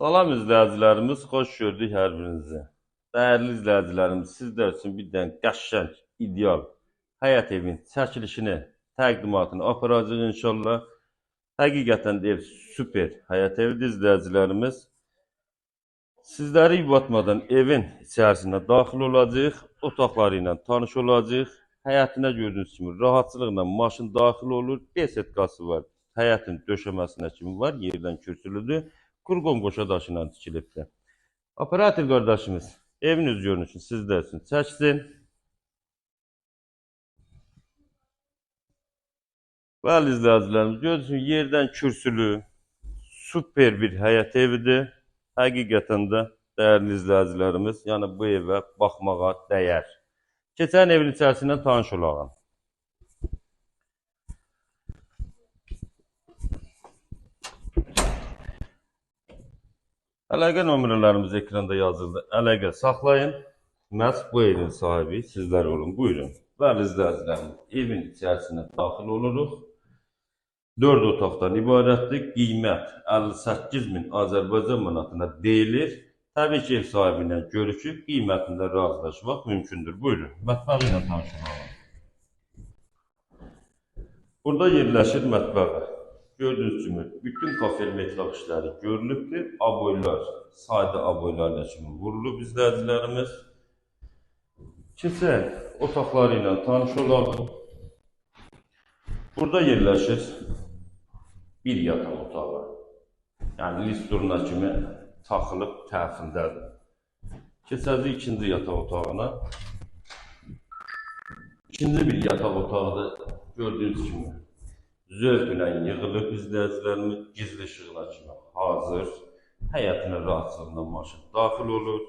Salam izləyicilərimiz, xoş gördük hər birinizi. Dəyərli izləyicilərimiz, sizlər üçün bir dənə qəşəng, ideal həyət evin çəkilişini, təqdimatını aparacağıq inşallah. Həqiqətən də ev super həyət evidir izləyicilərimiz. Sizləri yubatmadan evin içərisinə daxil olacağıq, otaqları ilə tanış olacağıq. Həyətinə gördüyünüz kimi rahatçılıqla maşın daxil olur, besetkası var. Həyətin döşəməsinə kimi var, yerdən kürsülüdür. Kurqon qoşa daşı ilə tikilibdir. Operator qardaşımız evin üz görünüşünü sizlər üçün çəksin. Bəli izləyicilərimiz, görürsünüz yerdən kürsülü, super bir həyət evidir. Həqiqətən də dəyərli izləyicilərimiz, yəni bu evə baxmağa dəyər. Keçən evin içərisindən tanış olaq. Əlaqə nömrələrimiz ekranda yazıldı. Əlaqə saxlayın. Məhz bu evin sahibi sizlər olun. Buyurun. Bəli izləyicilərimiz, evin içərisinə daxil oluruq. 4 otaqdan ibarətdir. Qiymət 58 min Azərbaycan manatına deyilir. Təbii ki, ev sahibi ilə görüşüb qiymətində razılaşmaq mümkündür. Buyurun. Mətbəği ilə tanış olalım. Burada yerləşir mətbəği. Gördüyünüz kimi bütün kafel metlaq işləri. Aboylar, sadə aboylarla kimi vurulub izləyicilərimiz. Keçək otaqları ilə tanış olaq. Burada yerləşir bir yataq otağı. Yəni listurna kimi taxılıb təhvildədir. Keçəcək ikinci yataq otağına. İkinci bir yataq otağı da gördüyünüz kimi zövqlə yığılıb izləyicilərimiz gizli işıqlar kimi hazır. Həyətinə rahatçılığında maşın daxil olur.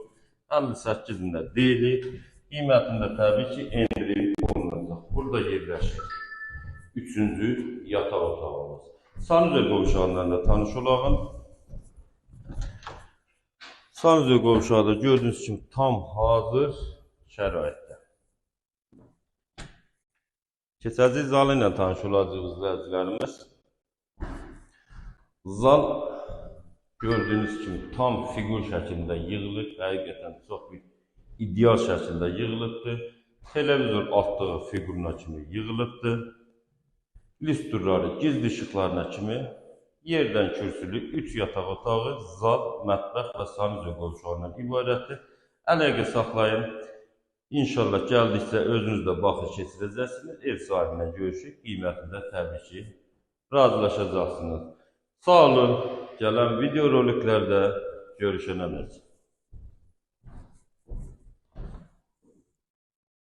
58 mində deyilir. Qiymətində təbii ki, endirim olunacaq. Burada yerləşir. Üçüncü yataq otağımız. Sanuzə qovşağlarında tanış olağım. Sanuzə qovşağı da gördüyünüz kimi tam hazır şəraitdə. Keçəcək zalı ilə tanış olacağıq izləyicilərimiz. Zal gördüyünüz kimi tam fiqur şəklində yığılıb, həqiqətən çox bir ideal şəkildə yığılıbdır. Televizor altlığı fiquruna kimi yığılıbdır. Listurları, gizli işıqlarına kimi yerdən kürsülü 3 yataq otağı, zal, mətbəx və sanuzə qovşağından ibarətdir. Əlaqə saxlayın. İnşallah gəldikcə özünüz də baxış keçirəcəksiniz. Ev sahibi ilə görüşüb qiymətində təbii ki, razılaşacaqsınız. Sağ olun. Gələn video roliklərdə görüşənədək.